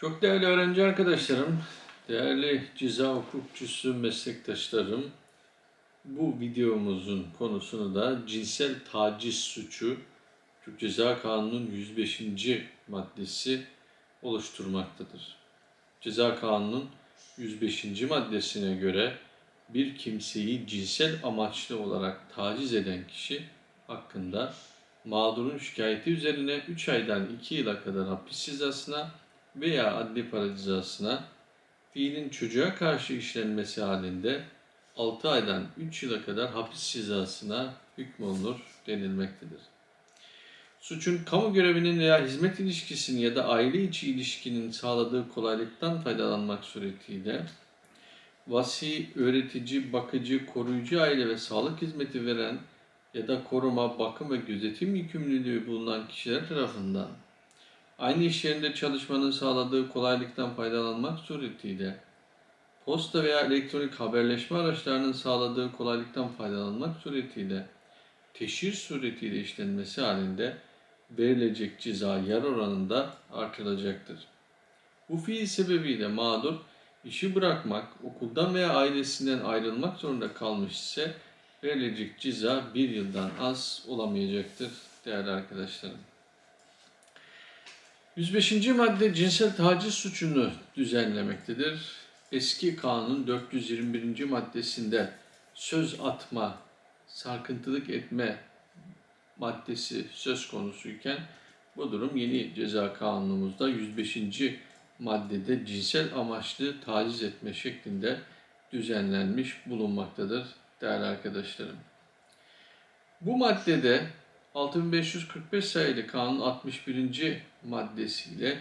Çok değerli öğrenci arkadaşlarım, değerli ceza hukukçusu meslektaşlarım, bu videomuzun konusunu da cinsel taciz suçu Türk Ceza Kanunu'nun 105. maddesi oluşturmaktadır. Ceza Kanunu'nun 105. maddesine göre bir kimseyi cinsel amaçlı olarak taciz eden kişi hakkında mağdurun şikayeti üzerine 3 aydan 2 yıla kadar hapis cezasına veya adli para cezasına fiilin çocuğa karşı işlenmesi halinde 6 aydan 3 yıla kadar hapis cezasına hükmolunur denilmektedir. Suçun kamu görevinin veya hizmet ilişkisinin ya da aile içi ilişkinin sağladığı kolaylıktan faydalanmak suretiyle vasi, öğretici, bakıcı, koruyucu aile ve sağlık hizmeti veren ya da koruma, bakım ve gözetim yükümlülüğü bulunan kişiler tarafından aynı iş yerinde çalışmanın sağladığı kolaylıktan faydalanmak suretiyle posta veya elektronik haberleşme araçlarının sağladığı kolaylıktan faydalanmak suretiyle teşhir suretiyle işlenmesi halinde verilecek ceza yer oranında artılacaktır. Bu fiil sebebiyle mağdur işi bırakmak, okuldan veya ailesinden ayrılmak zorunda kalmış ise verilecek ceza bir yıldan az olamayacaktır değerli arkadaşlarım. 105. madde cinsel taciz suçunu düzenlemektedir. Eski kanun 421. maddesinde söz atma, sarkıntılık etme maddesi söz konusuyken bu durum yeni ceza kanunumuzda 105. maddede cinsel amaçlı taciz etme şeklinde düzenlenmiş bulunmaktadır değerli arkadaşlarım. Bu maddede 6545 sayılı kanun 61. maddesiyle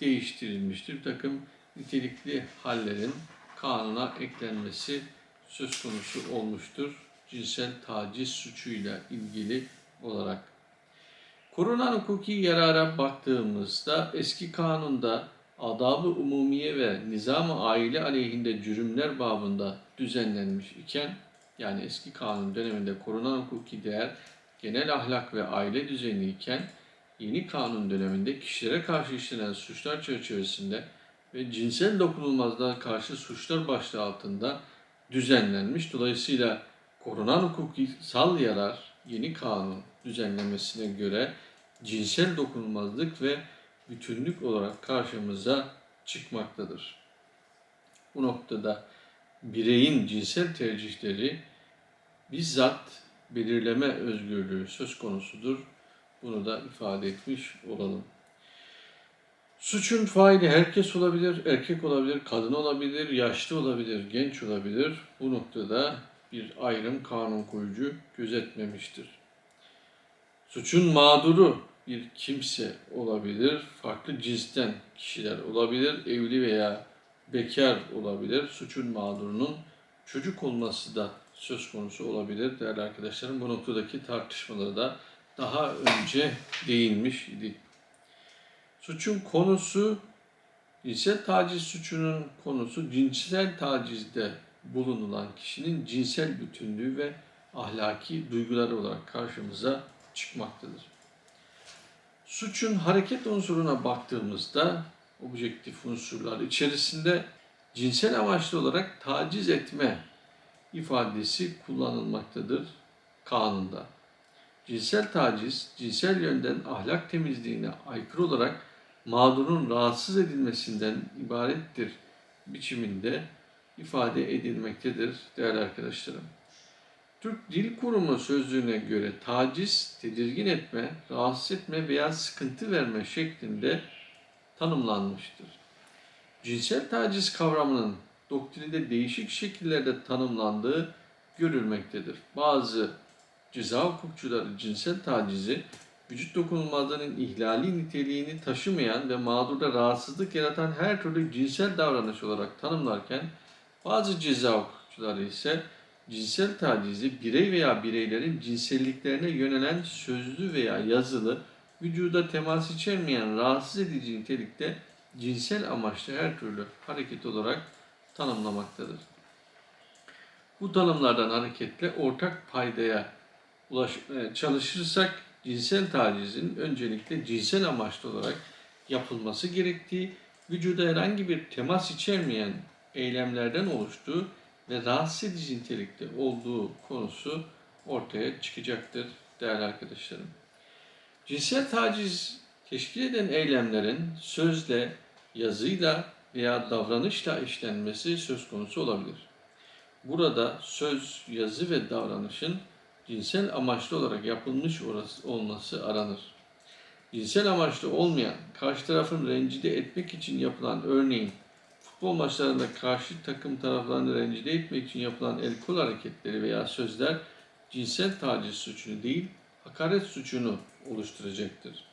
değiştirilmiştir. Bir takım nitelikli hallerin kanuna eklenmesi söz konusu olmuştur. Cinsel taciz suçuyla ilgili olarak. Korunan hukuki yarara baktığımızda eski kanunda adabı umumiye ve nizam-ı aile aleyhinde cürümler babında düzenlenmiş iken yani eski kanun döneminde korunan hukuki değer genel ahlak ve aile düzeni iken yeni kanun döneminde kişilere karşı işlenen suçlar çerçevesinde ve cinsel dokunulmazlığa karşı suçlar başlığı altında düzenlenmiş. Dolayısıyla korunan hukuksal yarar yeni kanun düzenlemesine göre cinsel dokunulmazlık ve bütünlük olarak karşımıza çıkmaktadır. Bu noktada bireyin cinsel tercihleri bizzat belirleme özgürlüğü söz konusudur. Bunu da ifade etmiş olalım. Suçun faili herkes olabilir, erkek olabilir, kadın olabilir, yaşlı olabilir, genç olabilir. Bu noktada bir ayrım kanun koyucu gözetmemiştir. Suçun mağduru bir kimse olabilir, farklı cinsten kişiler olabilir, evli veya bekar olabilir. Suçun mağdurunun çocuk olması da söz konusu olabilir değerli arkadaşlarım. Bu noktadaki tartışmaları da daha önce değinmiş idi. Suçun konusu, cinsel taciz suçunun konusu cinsel tacizde bulunulan kişinin cinsel bütünlüğü ve ahlaki duyguları olarak karşımıza çıkmaktadır. Suçun hareket unsuruna baktığımızda objektif unsurlar içerisinde cinsel amaçlı olarak taciz etme ifadesi kullanılmaktadır kanunda. Cinsel taciz, cinsel yönden ahlak temizliğine aykırı olarak mağdurun rahatsız edilmesinden ibarettir biçiminde ifade edilmektedir değerli arkadaşlarım. Türk Dil Kurumu sözlüğüne göre taciz, tedirgin etme, rahatsız etme veya sıkıntı verme şeklinde tanımlanmıştır. Cinsel taciz kavramının doktrinde değişik şekillerde tanımlandığı görülmektedir. Bazı ceza hukukçuları cinsel tacizi vücut dokunulmazlığının ihlali niteliğini taşımayan ve mağdurda rahatsızlık yaratan her türlü cinsel davranış olarak tanımlarken bazı ceza hukukçuları ise cinsel tacizi birey veya bireylerin cinselliklerine yönelen sözlü veya yazılı vücuda temas içermeyen rahatsız edici nitelikte cinsel amaçlı her türlü hareket olarak tanımlamaktadır. Bu tanımlardan hareketle ortak paydaya ulaşmaya çalışırsak cinsel tacizin öncelikle cinsel amaçlı olarak yapılması gerektiği vücuda herhangi bir temas içermeyen eylemlerden oluştuğu ve rahatsız edici nitelikte olduğu konusu ortaya çıkacaktır değerli arkadaşlarım. Cinsel taciz teşkil eden eylemlerin sözle, yazıyla veya davranışla işlenmesi söz konusu olabilir. Burada söz, yazı ve davranışın cinsel amaçlı olarak yapılmış olması aranır. Cinsel amaçlı olmayan, karşı tarafın rencide etmek için yapılan örneğin futbol maçlarında karşı takım taraflarını rencide etmek için yapılan el kol hareketleri veya sözler cinsel taciz suçunu değil, hakaret suçunu oluşturacaktır.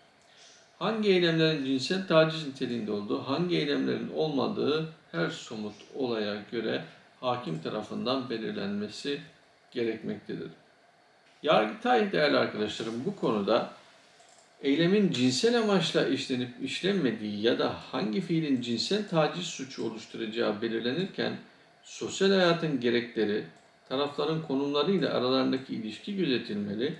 Hangi eylemlerin cinsel taciz niteliğinde olduğu, hangi eylemlerin olmadığı her somut olaya göre hakim tarafından belirlenmesi gerekmektedir. Yargıtay değerli arkadaşlarım bu konuda eylemin cinsel amaçla işlenip işlenmediği ya da hangi fiilin cinsel taciz suçu oluşturacağı belirlenirken sosyal hayatın gerekleri, tarafların konumlarıyla aralarındaki ilişki gözetilmeli,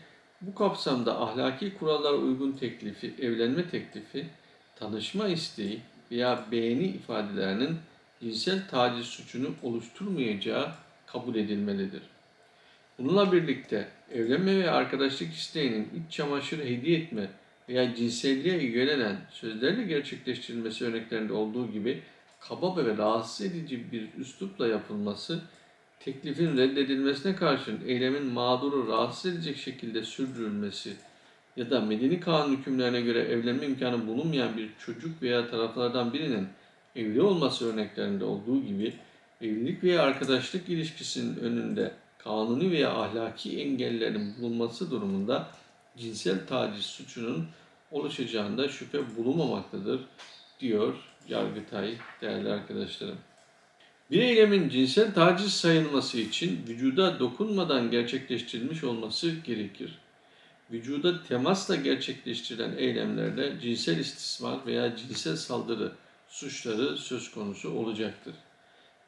bu kapsamda ahlaki kurallara uygun teklifi, evlenme teklifi, tanışma isteği veya beğeni ifadelerinin cinsel taciz suçunu oluşturmayacağı kabul edilmelidir. Bununla birlikte evlenme ve arkadaşlık isteğinin iç çamaşırı hediye etme veya cinselliğe yönelen sözlerle gerçekleştirilmesi örneklerinde olduğu gibi kaba ve rahatsız edici bir üslupla yapılması, teklifin reddedilmesine karşın eylemin mağduru rahatsız edecek şekilde sürdürülmesi ya da medeni kanun hükümlerine göre evlenme imkanı bulunmayan bir çocuk veya taraflardan birinin evli olması örneklerinde olduğu gibi evlilik veya arkadaşlık ilişkisinin önünde kanuni veya ahlaki engellerin bulunması durumunda cinsel taciz suçunun oluşacağında şüphe bulunmamaktadır diyor Yargıtay değerli arkadaşlarım. Bir eylemin cinsel taciz sayılması için vücuda dokunmadan gerçekleştirilmiş olması gerekir. Vücuda temasla gerçekleştirilen eylemlerde cinsel istismar veya cinsel saldırı suçları söz konusu olacaktır.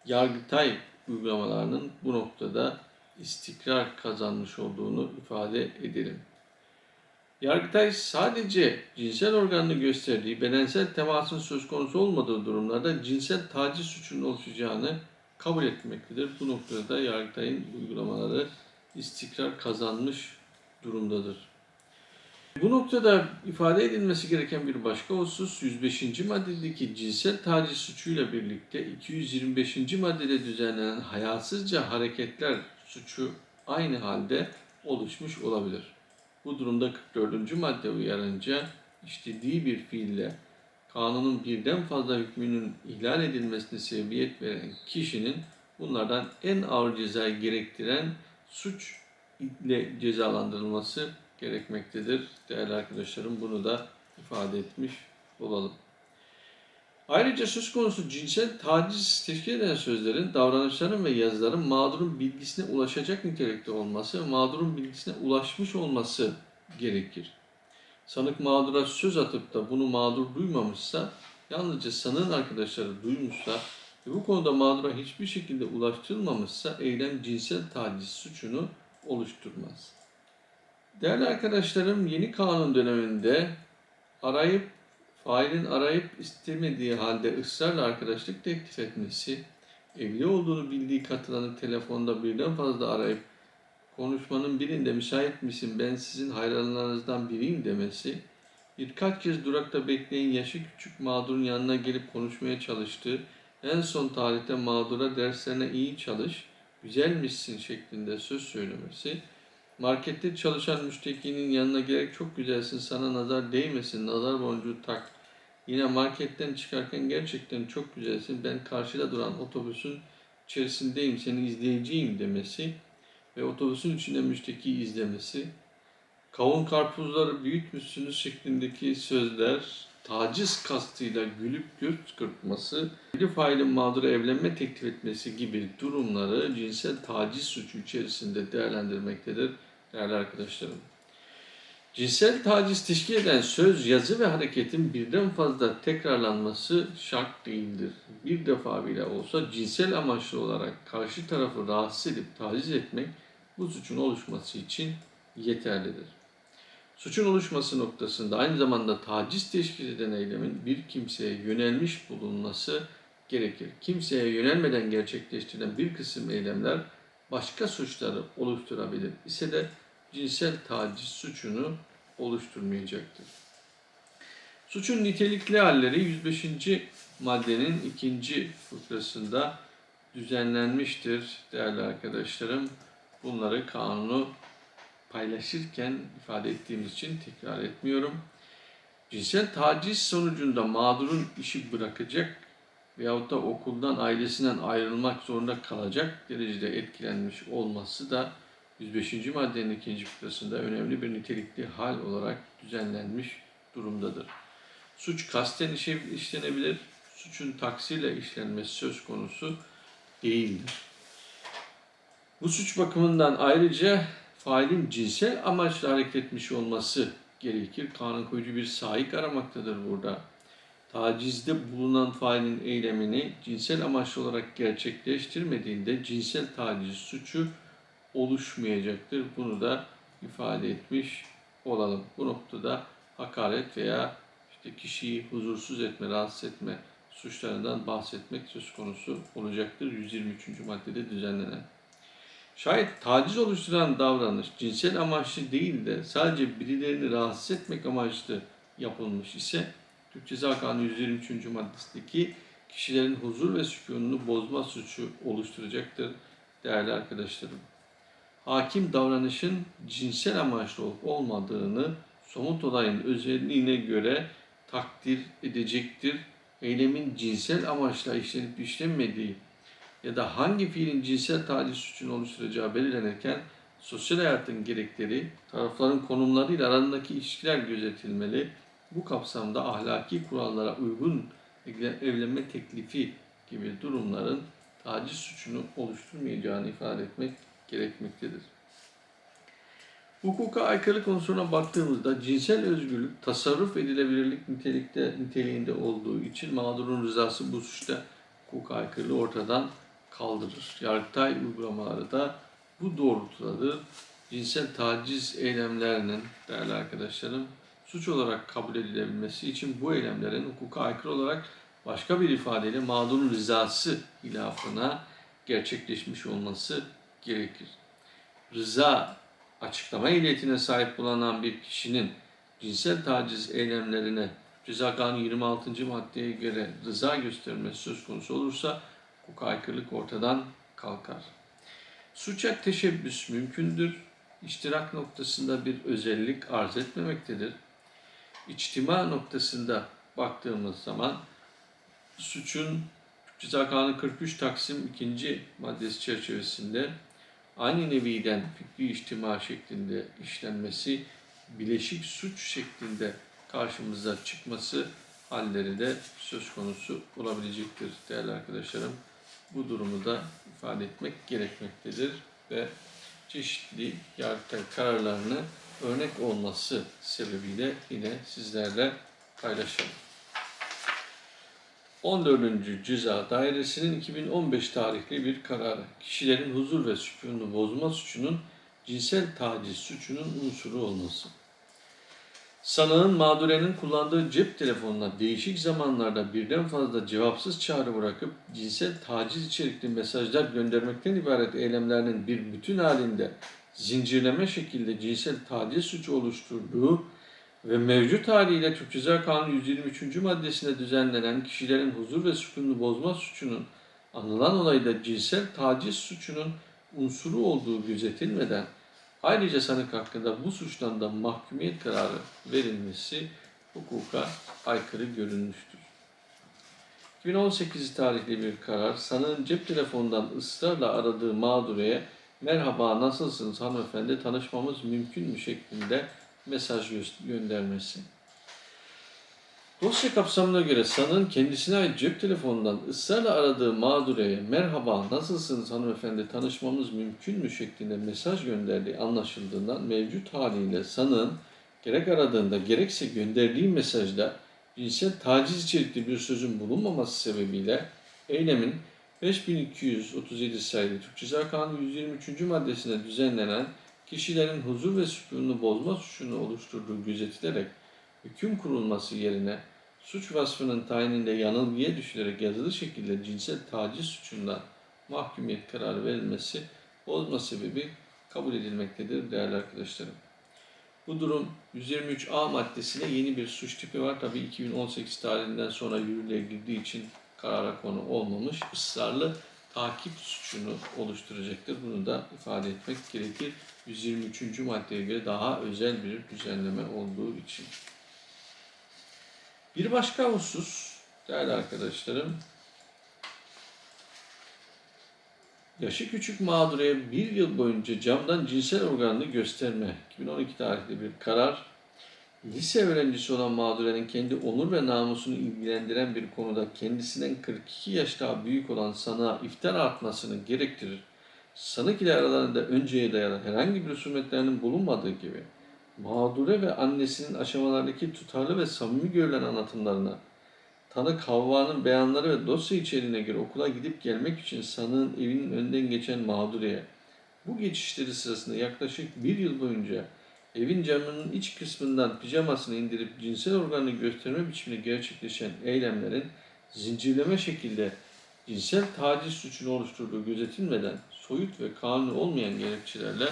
Yargıtay uygulamalarının bu noktada istikrar kazanmış olduğunu ifade edelim. Yargıtay sadece cinsel organını gösterdiği bedensel temasın söz konusu olmadığı durumlarda cinsel taciz suçunun oluşacağını kabul etmektedir. Bu noktada da Yargıtay'ın uygulamaları istikrar kazanmış durumdadır. Bu noktada ifade edilmesi gereken bir başka husus 105. maddedeki cinsel taciz suçuyla birlikte 225. maddede düzenlenen hayasızca hareketler suçu aynı halde oluşmuş olabilir. Bu durumda 44. madde uyarınca işlediği bir fiille kanunun birden fazla hükmünün ihlal edilmesine sebebiyet veren kişinin bunlardan en ağır cezayı gerektiren suç ile cezalandırılması gerekmektedir. Değerli arkadaşlarım bunu da ifade etmiş olalım. Ayrıca söz konusu cinsel taciz teşkil eden sözlerin, davranışların ve yazıların mağdurun bilgisine ulaşacak nitelikte olması ve mağdurun bilgisine ulaşmış olması gerekir. Sanık mağdura söz atıp da bunu mağdur duymamışsa, yalnızca sanığın arkadaşları duymuşsa ve bu konuda mağdura hiçbir şekilde ulaştırılmamışsa eylem cinsel taciz suçunu oluşturmaz. Değerli arkadaşlarım yeni kanun döneminde arayıp failin arayıp istemediği halde ısrarla arkadaşlık teklif etmesi, evli olduğunu bildiği katılanı telefonda birden fazla arayıp konuşmanın birinde müsait misin ben sizin hayranlarınızdan biriyim demesi, birkaç kez durakta bekleyen yaşı küçük mağdurun yanına gelip konuşmaya çalıştığı, en son tarihte mağdura derslerine iyi çalış, güzelmişsin şeklinde söz söylemesi, markette çalışan müştekinin yanına gelerek çok güzelsin sana nazar değmesin, nazar boncuğu tak. Yine marketten çıkarken gerçekten çok güzelsin, ben karşıda duran otobüsün içerisindeyim, seni izleyeceğim demesi ve otobüsün içinde müşteki izlemesi, kavun karpuzları büyütmüşsünüz şeklindeki sözler, taciz kastıyla gülüp göz kırpması, bir failin mağdura evlenme teklif etmesi gibi durumları cinsel taciz suçu içerisinde değerlendirmektedir değerli arkadaşlarım. Cinsel taciz teşkil eden söz, yazı ve hareketin birden fazla tekrarlanması şart değildir. Bir defa bile olsa cinsel amaçlı olarak karşı tarafı rahatsız edip taciz etmek bu suçun oluşması için yeterlidir. Suçun oluşması noktasında aynı zamanda taciz teşkil eden eylemin bir kimseye yönelmiş bulunması gerekir. Kimseye yönelmeden gerçekleştirilen bir kısım eylemler başka suçları oluşturabilir ise de cinsel taciz suçunu oluşturmayacaktır. Suçun nitelikli halleri 105. maddenin ikinci fıkrasında düzenlenmiştir değerli arkadaşlarım. Bunları kanunu paylaşırken ifade ettiğimiz için tekrar etmiyorum. Cinsel taciz sonucunda mağdurun işi bırakacak veyahut da okuldan ailesinden ayrılmak zorunda kalacak derecede etkilenmiş olması da 105. maddenin ikinci fıkrasında önemli bir nitelikli hal olarak düzenlenmiş durumdadır. Suç kasten işlenebilir, suçun taksiyle işlenmesi söz konusu değildir. Bu suç bakımından ayrıca failin cinsel amaçla hareket etmiş olması gerekir. Kanun koyucu bir sahip aramaktadır burada. Tacizde bulunan failin eylemini cinsel amaçlı olarak gerçekleştirmediğinde cinsel taciz suçu oluşmayacaktır. Bunu da ifade etmiş olalım. Bu noktada hakaret veya işte kişiyi huzursuz etme, rahatsız etme suçlarından bahsetmek söz konusu olacaktır. 123. maddede düzenlenen. Şayet taciz oluşturan davranış cinsel amaçlı değil de sadece birilerini rahatsız etmek amaçlı yapılmış ise Türk Ceza Kanunu 123. maddesindeki kişilerin huzur ve sükununu bozma suçu oluşturacaktır değerli arkadaşlarım. Hakim davranışın cinsel amaçlı olup olmadığını somut olayın özelliğine göre takdir edecektir. Eylemin cinsel amaçla işlenip işlenmediği ya da hangi fiilin cinsel taciz suçunu oluşturacağı belirlenirken sosyal hayatın gerekleri, tarafların konumlarıyla arasındaki ilişkiler gözetilmeli. Bu kapsamda ahlaki kurallara uygun evlenme teklifi gibi durumların taciz suçunu oluşturmayacağını ifade etmek gerekmektedir. Hukuka aykırı konusuna baktığımızda cinsel özgürlük tasarruf edilebilirlik nitelikte niteliğinde olduğu için mağdurun rızası bu suçta hukuka aykırılığı ortadan kaldırır. Yargıtay uygulamaları da bu doğrultudadır. Cinsel taciz eylemlerinin değerli arkadaşlarım suç olarak kabul edilebilmesi için bu eylemlerin hukuka aykırı olarak başka bir ifadeyle mağdurun rızası hilafına gerçekleşmiş olması gerekir. Rıza açıklama ehliyetine sahip bulunan bir kişinin cinsel taciz eylemlerine Ceza Kanunu 26. maddeye göre rıza göstermesi söz konusu olursa hukuka aykırılık ortadan kalkar. Suça teşebbüs mümkündür. İştirak noktasında bir özellik arz etmemektedir. İçtima noktasında baktığımız zaman suçun Ceza Kanunu 43 Taksim 2. maddesi çerçevesinde aynı neviden fikri içtima şeklinde işlenmesi, bileşik suç şeklinde karşımıza çıkması halleri de söz konusu olabilecektir değerli arkadaşlarım. Bu durumu da ifade etmek gerekmektedir ve çeşitli yargıtay kararlarını örnek olması sebebiyle yine sizlerle paylaşalım. 14. Ceza Dairesi'nin 2015 tarihli bir kararı. Kişilerin huzur ve sükununu bozma suçunun cinsel taciz suçunun unsuru olması. Sanığın mağdurenin kullandığı cep telefonuna değişik zamanlarda birden fazla cevapsız çağrı bırakıp cinsel taciz içerikli mesajlar göndermekten ibaret eylemlerinin bir bütün halinde zincirleme şekilde cinsel taciz suçu oluşturduğu ve mevcut haliyle Türk Ceza Kanunu 123. maddesinde düzenlenen kişilerin huzur ve sükununu bozma suçunun anılan olayda cinsel taciz suçunun unsuru olduğu gözetilmeden ayrıca sanık hakkında bu suçtan da mahkumiyet kararı verilmesi hukuka aykırı görülmüştür. 2018 tarihli bir karar, sanığın cep telefonundan ısrarla aradığı mağdureye merhaba nasılsınız hanımefendi tanışmamız mümkün mü şeklinde mesaj gö- göndermesi. Dosya kapsamına göre sanığın kendisine ait cep telefonundan ısrarla aradığı mağdureye merhaba nasılsınız hanımefendi tanışmamız mümkün mü şeklinde mesaj gönderdiği anlaşıldığından mevcut haliyle sanığın gerek aradığında gerekse gönderdiği mesajda cinsel taciz içerikli bir sözün bulunmaması sebebiyle eylemin 5237 sayılı Türk Ceza Kanunu 123. maddesine düzenlenen kişilerin huzur ve sükununu bozma suçunu oluşturduğu gözetilerek hüküm kurulması yerine suç vasfının tayininde yanılgıya düşülerek yazılı şekilde cinsel taciz suçundan mahkumiyet kararı verilmesi bozma sebebi kabul edilmektedir değerli arkadaşlarım. Bu durum 123A maddesine yeni bir suç tipi var. Tabi 2018 tarihinden sonra yürürlüğe girdiği için karara konu olmamış. ısrarlı takip suçunu oluşturacaktır. Bunu da ifade etmek gerekir. 123. maddeye göre daha özel bir düzenleme olduğu için. Bir başka husus değerli arkadaşlarım Yaşı küçük mağduraya bir yıl boyunca camdan cinsel organını gösterme. 2012 tarihli bir karar. Lise öğrencisi olan mağdurenin kendi onur ve namusunu ilgilendiren bir konuda kendisinden 42 yaş daha büyük olan sanığa iftira atmasını gerektirir. Sanık ile aralarında önceye dayalı herhangi bir husumetlerinin bulunmadığı gibi mağdure ve annesinin aşamalardaki tutarlı ve samimi görülen anlatımlarına Tanık Havva'nın beyanları ve dosya içeriğine göre okula gidip gelmek için sanığın evinin önünden geçen mağdureye bu geçişleri sırasında yaklaşık bir yıl boyunca evin camının iç kısmından pijamasını indirip cinsel organını gösterme biçiminde gerçekleşen eylemlerin zincirleme şekilde cinsel taciz suçunu oluşturduğu gözetilmeden soyut ve kanuni olmayan gerekçelerle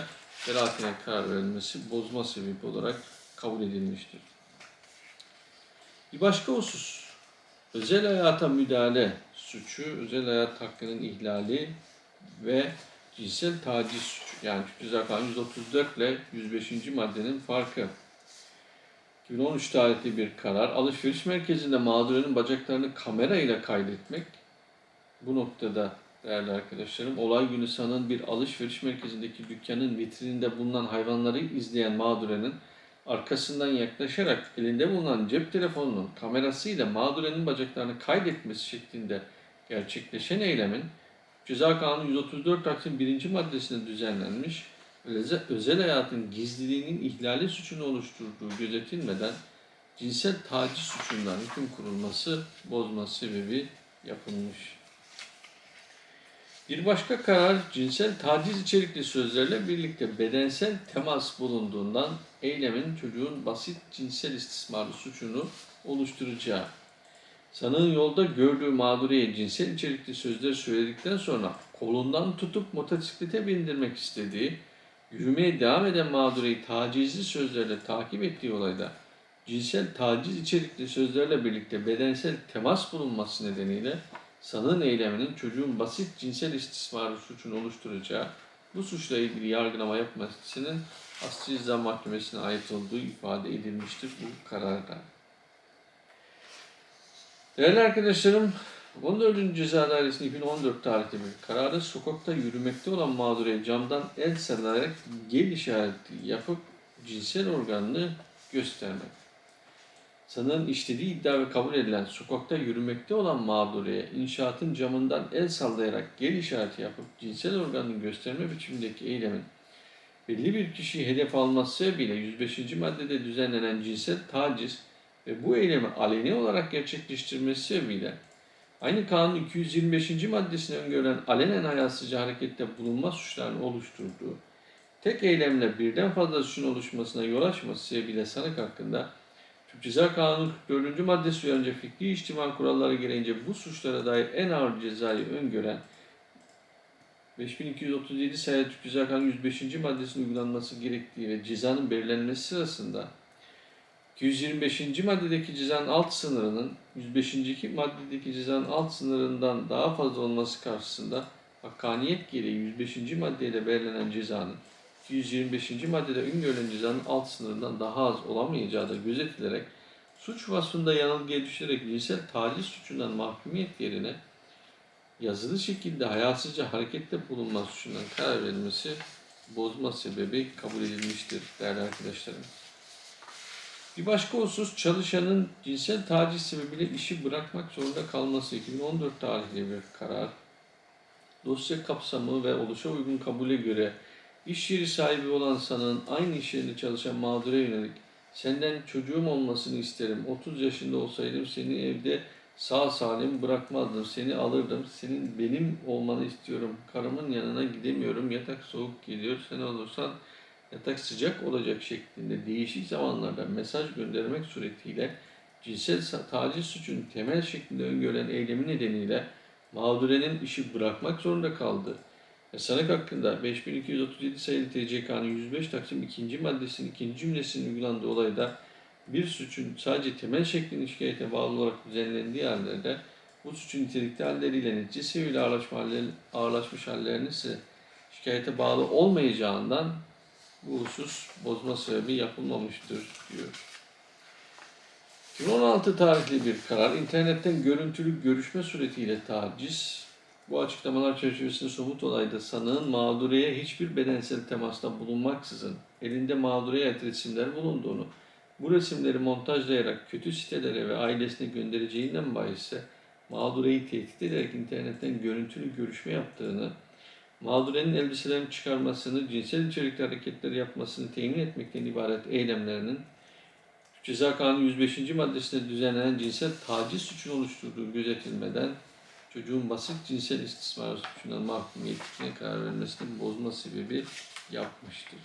beraatine karar verilmesi bozma sebebi olarak kabul edilmiştir. Bir başka husus, özel hayata müdahale suçu, özel hayat hakkının ihlali ve cinsel taciz suçu. Yani Türk Ceza Kanunu 134 ile 105. maddenin farkı. 2013 tarihli bir karar. Alışveriş merkezinde mağdurenin bacaklarını kamera ile kaydetmek. Bu noktada değerli arkadaşlarım, olay günü sanın bir alışveriş merkezindeki dükkanın vitrininde bulunan hayvanları izleyen mağdurenin arkasından yaklaşarak elinde bulunan cep telefonunun kamerasıyla mağdurenin bacaklarını kaydetmesi şeklinde gerçekleşen eylemin Ceza Kanunu 134 Taksim 1. maddesinde düzenlenmiş özel, hayatın gizliliğinin ihlali suçunu oluşturduğu gözetilmeden cinsel taciz suçundan hüküm kurulması bozma sebebi yapılmış. Bir başka karar cinsel taciz içerikli sözlerle birlikte bedensel temas bulunduğundan eylemin çocuğun basit cinsel istismarı suçunu oluşturacağı. Sanığın yolda gördüğü mağduriyeye cinsel içerikli sözler söyledikten sonra kolundan tutup motosiklete bindirmek istediği, yürümeye devam eden mağdureyi tacizli sözlerle takip ettiği olayda cinsel taciz içerikli sözlerle birlikte bedensel temas bulunması nedeniyle sanığın eyleminin çocuğun basit cinsel istismarı suçunu oluşturacağı bu suçla ilgili yargılama yapmasının Asli Ceza Mahkemesi'ne ait olduğu ifade edilmiştir bu kararda. Değerli arkadaşlarım, 14. Ceza Dairesi'nin 2014 tarihli bir kararı sokakta yürümekte olan mağduraya camdan el sarılarak gel işareti yapıp cinsel organını göstermek. Sanığın işlediği iddia ve kabul edilen sokakta yürümekte olan mağdureye inşaatın camından el sallayarak gel işareti yapıp cinsel organını gösterme biçimindeki eylemin belli bir kişiyi hedef alması sebebiyle 105. maddede düzenlenen cinsel taciz ve bu eylemi aleni olarak gerçekleştirmesi sebebiyle aynı kanun 225. maddesine öngörülen alenen hayasızca harekette bulunma suçlarını oluşturduğu tek eylemle birden fazla suçun oluşmasına yol açması sebebiyle sanık hakkında Ceza Kanunu 44. maddesi uyarınca fikri içtima kuralları gereğince bu suçlara dair en ağır cezayı öngören 5237 sayılı Türk Ceza Kanunu 105. maddesinin uygulanması gerektiği ve cezanın belirlenmesi sırasında 225. maddedeki cezanın alt sınırının 105. maddedeki cezanın alt sınırından daha fazla olması karşısında hakkaniyet gereği 105. maddeyle belirlenen cezanın 225. maddede öngörülen cezanın alt sınırından daha az olamayacağı da gözetilerek suç vasfında yanılgıya düşerek cinsel taciz suçundan mahkumiyet yerine yazılı şekilde hayasızca harekette bulunma suçundan karar verilmesi bozma sebebi kabul edilmiştir değerli arkadaşlarım. Bir başka husus çalışanın cinsel taciz sebebiyle işi bırakmak zorunda kalması 2014 tarihli bir karar. Dosya kapsamı ve oluşa uygun kabule göre iş yeri sahibi olan sanığın aynı iş yerinde çalışan mağdura yönelik senden çocuğum olmasını isterim. 30 yaşında olsaydım seni evde sağ salim bırakmazdım. Seni alırdım. Senin benim olmanı istiyorum. Karımın yanına gidemiyorum. Yatak soğuk geliyor. Sen olursan yatak sıcak olacak şeklinde değişik zamanlarda mesaj göndermek suretiyle cinsel taciz suçunun temel şeklinde öngörülen eylemi nedeniyle mağdurenin işi bırakmak zorunda kaldı. Ve sanık hakkında 5237 sayılı TCK'nın 105 Taksim 2. maddesinin 2. cümlesinin uygulandığı olayda bir suçun sadece temel şeklinde şikayete bağlı olarak düzenlendiği yerlerde bu suçun nitelikli halleriyle netice seviyeyle ağırlaşmış hallerini ise şikayete bağlı olmayacağından bu husus bozma sebebi yapılmamıştır diyor. 2016 tarihli bir karar internetten görüntülü görüşme suretiyle taciz. Bu açıklamalar çerçevesinde somut olayda sanığın mağduriyeye hiçbir bedensel temasta bulunmaksızın elinde mağduriye ait resimler bulunduğunu, bu resimleri montajlayarak kötü sitelere ve ailesine göndereceğinden bahisse mağdureyi tehdit ederek internetten görüntülü görüşme yaptığını, mağdurenin elbiselerini çıkarmasını, cinsel içerikli hareketleri yapmasını temin etmekten ibaret eylemlerinin Ceza Kanunu 105. maddesinde düzenlenen cinsel taciz suçunu oluşturduğu gözetilmeden çocuğun basit cinsel istismar suçundan mahkumiyetine karar vermesinin bozma sebebi yapmıştır.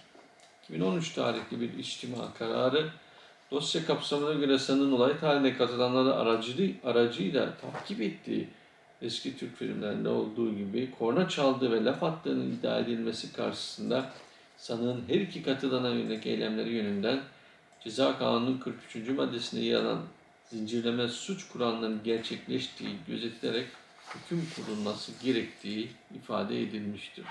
2013 tarihli bir içtima kararı dosya kapsamına göre sanığın olay tarihine katılanları aracılığı, aracıyla takip ettiği eski Türk filmlerinde olduğu gibi korna çaldığı ve laf attığının iddia edilmesi karşısında sanığın her iki katılana yönelik eylemleri yönünden Ceza Kanunu'nun 43. maddesinde yer alan zincirleme suç kurallarının gerçekleştiği gözetilerek hüküm kurulması gerektiği ifade edilmiştir.